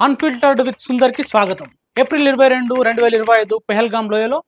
Unfiltered with సుందర్కి స్వాగతం. April ఇరవై రెండు రెండు వేల ఇరవై ఐదు పెహల్గాం లోయలో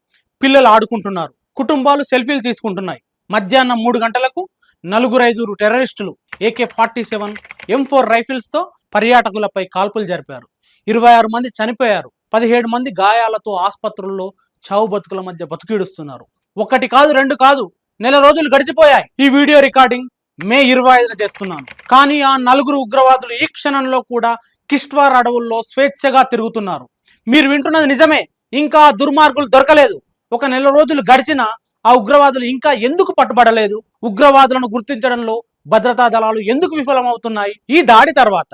పిల్లలు ఆడుకుంటున్నారు. కుటుంబాలు సెల్ఫీలు తీసుకుంటున్నాయి. మధ్యాహ్నం మూడు గంటలకు నలుగురు ఐదుగురు టెర్రరిస్టులు AK forty seven M four రైఫిల్స్తో పర్యాటకులపై కాల్పులు జరిపారు. ఇరవై ఆరు మంది చనిపోయారు. పదిహేడు మంది గాయాలతో ఆసుపత్రుల్లో చావు బతుకుల మధ్య బతికిడుస్తున్నారు. ఒకటి కాదు రెండు కాదు నెల రోజులు గడిచిపోయాయి. ఈ వీడియో రికార్డింగ్ మే ఇరవై ఐదున చేస్తున్నాను. కానీ ఆ నలుగురు ఉగ్రవాదులు ఈ క్షణంలో కూడా కిష్ట్వార్ అడవుల్లో స్వేచ్ఛగా తిరుగుతున్నారు. మీరు వింటున్నది నిజమే. ఇంకా దుర్మార్గులు దొరకలేదు. ఒక నెల రోజులు గడిచినా ఆ ఉగ్రవాదులు ఇంకా ఎందుకు పట్టుబడలేదు? ఉగ్రవాదులను గుర్తించడంలో భద్రతా దళాలు ఎందుకు విఫలమవుతున్నాయి? ఈ దాడి తర్వాత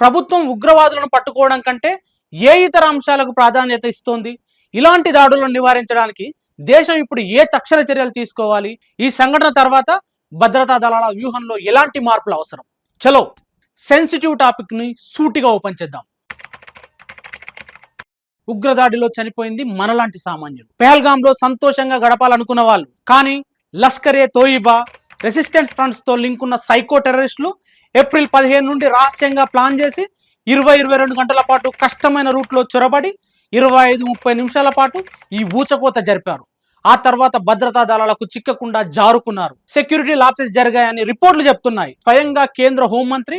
ప్రభుత్వం ఉగ్రవాదులను పట్టుకోవడం కంటే ఏ ఇతర అంశాలకు ప్రాధాన్యత ఇస్తోంది? ఇలాంటి దాడులను నివారించడానికి దేశం ఇప్పుడు ఏ తక్షణ చర్యలు తీసుకోవాలి? ఈ సంఘటన తర్వాత భద్రతా దళాల వ్యూహంలో ఎలాంటి మార్పులు అవసరం? చలో! సెన్సిటివ్ టాపిక్ని సూటిగా ఓపెన్ చేద్దాం. ఉగ్రదాడిలో చనిపోయింది మనలాంటి సామాన్యులు. పెహల్గాంలో సంతోషంగా గడపాలనుకున్న వాళ్ళు. కానీ లష్కరే తోయిబా రెసిస్టెన్స్ ఫ్రంట్స్తో లింక్ ఉన్న సైకో టెర్రరిస్టులు ఏప్రిల్ పదిహేను నుండి రహస్యంగా ప్లాన్ చేసి ఇరవై ఇరవై రెండు గంటల పాటు కష్టమైన రూట్లో చొరబడి ఇరవై ఐదు ముప్పై నిమిషాల పాటు ఈ ఊచకోత జరిపారు. ఆ తర్వాత భద్రతా దళాలకు చిక్కకుండా జారుకున్నారు. సెక్యూరిటీ లాప్సెస్ జరిగాయని రిపోర్ట్లు చెప్తున్నాయి. స్వయంగా కేంద్ర హోంమంత్రి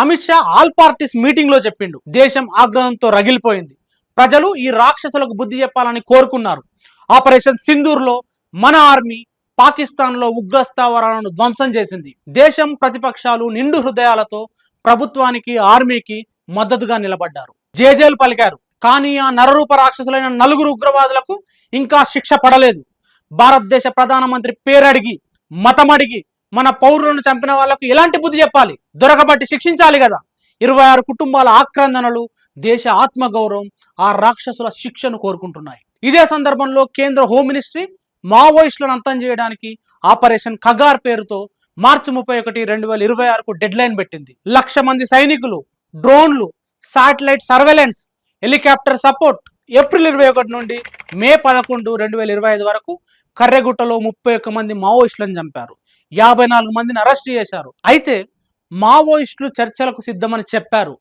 అమిత్ షా ఆల్ పార్టీస్ మీటింగ్లో చెప్పిండు. దేశం ఆగ్రహంతో రగిలిపోయింది. ప్రజలు ఈ రాక్షసులకు బుద్ధి చెప్పాలని కోరుకున్నారు. ఆపరేషన్ సింధూర్లో మన ఆర్మీ పాకిస్తాన్లో ధ్వంసం చేసింది. దేశం ప్రతిపక్షాలు నిండు హృదయాలతో ప్రభుత్వానికి ఆర్మీకి మద్దతుగా నిలబడ్డారు. జేజేలు పలికారు. కానీ ఆ నరరూప రాక్షసులైన నలుగురు ఉగ్రవాదులకు ఇంకా శిక్ష పడలేదు. భారతదేశ ప్రధానమంత్రి పేరడిగి మతమడిగి మన పౌరులను చంపిన వాళ్ళకు ఎలాంటి బుద్ధి చెప్పాలి? దొరకబట్టి శిక్షించాలి కదా. ఇరవై ఆరు కుటుంబాల ఆక్రందనలు దేశ ఆత్మగౌరవం ఆ రాక్షసుల శిక్షను కోరుకుంటున్నాయి. ఇదే సందర్భంలో కేంద్ర హోమ్ మినిస్ట్రీ మావోయిస్టులను అంతం చేయడానికి ఆపరేషన్ కగార్ పేరుతో మార్చి ముప్పై ఒకటి రెండు వేల ఇరవై ఆరుకు డెడ్ లైన్ పెట్టింది. లక్ష మంది సైనికులు డ్రోన్లు satellite surveillance helicopter support April ఇరవై ఒకటి నుండి మే పదకొండు రెండు వేల ఇరవై ఐదు వరకు కర్రెగుట్టలో ముప్పై ఒక్క మంది మావోయిస్టులను చంపారు. యాభై నాలుగు మందిని అరెస్ట్ చేశారు. అయితే మావోయిస్టులు చర్చలకు సిద్ధమని చెప్పారు.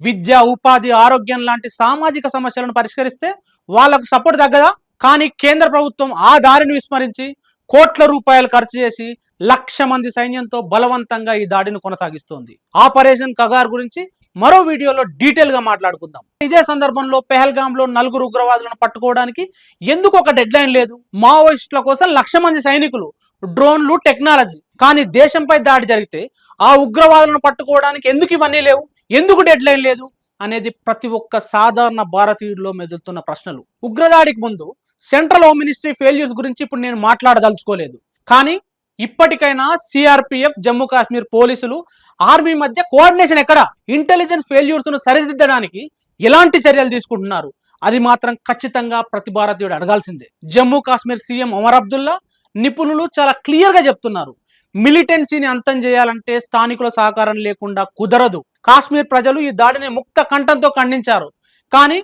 విద్య ఉపాధి ఆరోగ్యం లాంటి సామాజిక సమస్యలను పరిష్కరిస్తే వాళ్ళకు సపోర్ట్ తగ్గదా? కానీ కేంద్ర ప్రభుత్వం ఆ దారిని విస్మరించి కోట్ల రూపాయలు ఖర్చు చేసి లక్ష మంది సైన్యంతో బలవంతంగా ఈ దాడిని కొనసాగిస్తోంది. ఆపరేషన్ కగార్ గురించి మరో వీడియోలో డీటెయిల్గా మాట్లాడుకుందాం. ఇదే సందర్భంలో పెహల్గామ్లో నలుగురు ఉగ్రవాదులను పట్టుకోవడానికి ఎందుకు ఒక డెడ్ లైన్ లేదు? మావోయిస్టుల కోసం లక్ష మంది సైనికులు డ్రోన్లు టెక్నాలజీ. కానీ దేశంపై దాడి జరిగితే ఆ ఉగ్రవాదులను పట్టుకోవడానికి ఎందుకు ఇవన్నీ లేవు? ఎందుకు డెడ్ లైన్ లేదు? అనేది ప్రతి ఒక్క సాధారణ భారతీయుడిలో మెదులుతున్న ప్రశ్నలు. ఉగ్రదాడికి ముందు సెంట్రల్ హోమ్ మినిస్ట్రీ ఫెయిల్యూర్స్ గురించి ఇప్పుడు నేను మాట్లాడదలుచుకోలేదు. కానీ ఇప్పటికైనా సిఆర్పిఎఫ్ జమ్మూ కాశ్మీర్ పోలీసులు ఆర్మీ మధ్య కోఆర్డినేషన్ ఎక్కడ? ఇంటెలిజెన్స్ ఫెయిల్యూర్స్ను సరిదిద్దడానికి ఎలాంటి చర్యలు తీసుకుంటున్నారు? అది మాత్రం ఖచ్చితంగా ప్రతి భారతీయుడు అడగాల్సిందే. జమ్మూ కాశ్మీర్ సీఎం ఒమర్ అబ్దుల్లా నిపుణులు చాలా క్లియర్గా చెప్తున్నారు. మిలిటెన్సీని అంతం చేయాలంటే స్థానికుల సహకారం లేకుండా కుదరదు. కాశ్మీర్ ప్రజలు ఈ దాడిని ముక్త కంఠంతో ఖండించారు. కానీ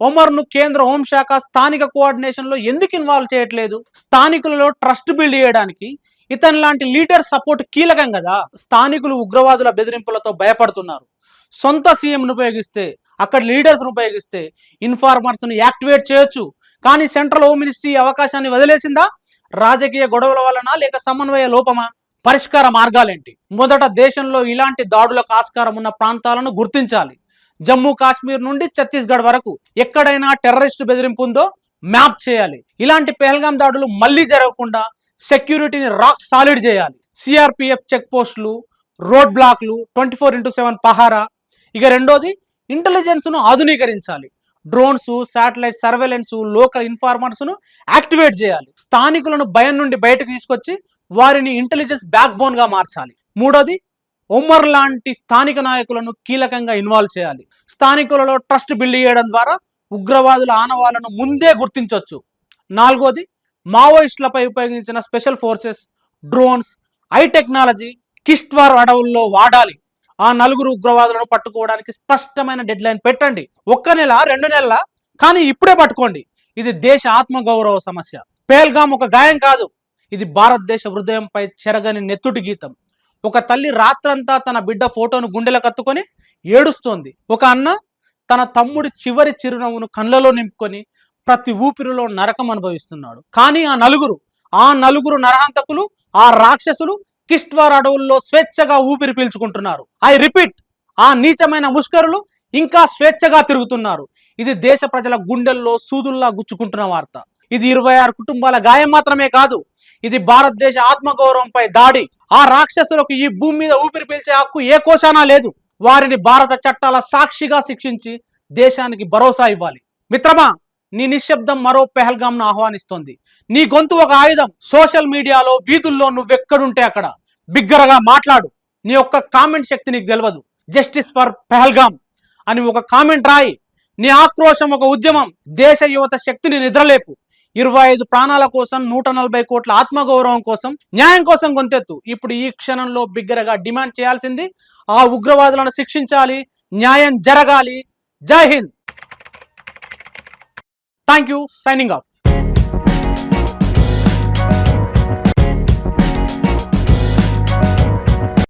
ఒమర్ను కేంద్ర హోంశాఖ స్థానిక కోఆర్డినేషన్లో ఎందుకు ఇన్వాల్వ్ చేయట్లేదు? స్థానికులలో ట్రస్ట్ బిల్డ్ చేయడానికి ఇతని లాంటి లీడర్ సపోర్ట్ కీలకం కదా? స్థానికులు ఉగ్రవాదుల బెదిరింపులతో భయపడుతున్నారు. సొంత సీఎంను ఉపయోగిస్తే అక్కడ లీడర్స్ను ఉపయోగిస్తే ఇన్ఫార్మర్స్ను యాక్టివేట్ చేయొచ్చు. కానీ సెంట్రల్ హోమ్ మినిస్ట్రీ అవకాశాన్ని వదిలేసిందా? రాజకీయ గొడవల వలన లేక సమన్వయ లోపమా? పరిష్కార మార్గాలేంటి? మొదట దేశంలో ఇలాంటి దాడులకు ఆస్కారం ఉన్న ప్రాంతాలను గుర్తించాలి. జమ్మూ కాశ్మీర్ నుండి ఛత్తీస్గఢ్ వరకు ఎక్కడైనా టెర్రరిస్ట్ బెదిరింపు ఉందో మ్యాప్ చేయాలి. ఇలాంటి పెహల్గాం దాడులు మళ్ళీ జరగకుండా సెక్యూరిటీని రాక్ సాలిడ్ చేయాలి. సిఆర్పిఎఫ్ చెక్ పోస్టులు రోడ్ బ్లాక్లు ట్వంటీ ఫోర్ ఇంటూ సెవెన్ పహారా. ఇక రెండోది ఇంటెలిజెన్స్ను ఆధునీకరించాలి. డ్రోన్స్ శాటిలైట్ సర్వేలెన్స్ లోకల్ ఇన్ఫార్మర్స్ను యాక్టివేట్ చేయాలి. స్థానికులను భయం నుండి బయటకు తీసుకొచ్చి వారిని ఇంటెలిజెన్స్ బ్యాక్ బోన్గా మార్చాలి. మూడోది ఒమ్మర్ లాంటి స్థానిక నాయకులను కీలకంగా ఇన్వాల్వ్ చేయాలి. స్థానికులలో ట్రస్ట్ బిల్డ్ చేయడం ద్వారా ఉగ్రవాదుల ఆనవాళ్ళను ముందే గుర్తించవచ్చు నాలుగోది మావోయిస్టులపై ఉపయోగించిన special forces drones AI technology Kishtwar అడవుల్లో వాడాలి. ఆ నలుగురు ఉగ్రవాదులను పట్టుకోవడానికి స్పష్టమైన డెడ్ లైన్ పెట్టండి. ఒక్క నెల రెండు నెలల? కానీ ఇప్పుడే పట్టుకోండి. ఇది దేశ ఆత్మగౌరవ సమస్య. పేల్గాం ఒక గాయం కాదు. ఇది భారతదేశ హృదయంపై చెరగని నెత్తుటి గీతం. ఒక తల్లి రాత్రంతా తన బిడ్డ ఫోటోను గుండెలకు కత్తుకొని ఏడుస్తోంది. ఒక అన్న తన తమ్ముడి చివరి చిరునవ్వును కళ్ళలో నింపుకొని ప్రతి ఊపిరిలో నరకం అనుభవిస్తున్నాడు. కానీ ఆ నలుగురు ఆ నలుగురు నరహంతకులు ఆ రాక్షసులు కిష్ట్వార్ అడవుల్లో స్వేచ్ఛగా ఊపిరి పీల్చుకుంటున్నారు. ఐ రిపీట్ ఆ నీచమైన ముష్కరులు ఇంకా స్వేచ్ఛగా తిరుగుతున్నారు. ఇది దేశ ప్రజల గుండెల్లో సూదుల్లా గుచ్చుకుంటున్న వార్త. ఇది ఇరవై ఆరు కుటుంబాల గాయం మాత్రమే కాదు ఇది భారతదేశ ఆత్మగౌరవంపై దాడి. ఆ రాక్షసులకు ఈ భూమి మీద ఊపిరి పీల్చే హక్కు ఏ కోశానా లేదు. వారిని భారత చట్టాల సాక్షిగా శిక్షించి దేశానికి భరోసా ఇవ్వాలి. మిత్రమా నీ నిశ్శబ్దం మరో పెహల్గామ్ను ఆహ్వానిస్తోంది. నీ గొంతు ఒక ఆయుధం. సోషల్ మీడియాలో వీధుల్లో నువ్వెక్కడుంటే అక్కడ. బిగ్గరగా మాట్లాడు. నీ యొక్క కామెంట్ శక్తి నీకు తెలియదు జస్టిస్ ఫర్ పెహల్గామ్ అని ఒక కామెంట్ రాయి. నీ ఆక్రోశం ఒక ఉద్యమం. దేశ యువత శక్తిని నిద్రలేపు. ఇరవై ఐదు ప్రాణాల కోసం నూట నలభై కోట్ల ఆత్మగౌరవం కోసం న్యాయం కోసం గొంతెత్తు. ఇప్పుడు ఈ క్షణంలో బిగ్గరగా డిమాండ్ చేయాల్సింది ఆ ఉగ్రవాదులను శిక్షించాలి న్యాయం జరగాలి. Jai Hind. Thank you signing off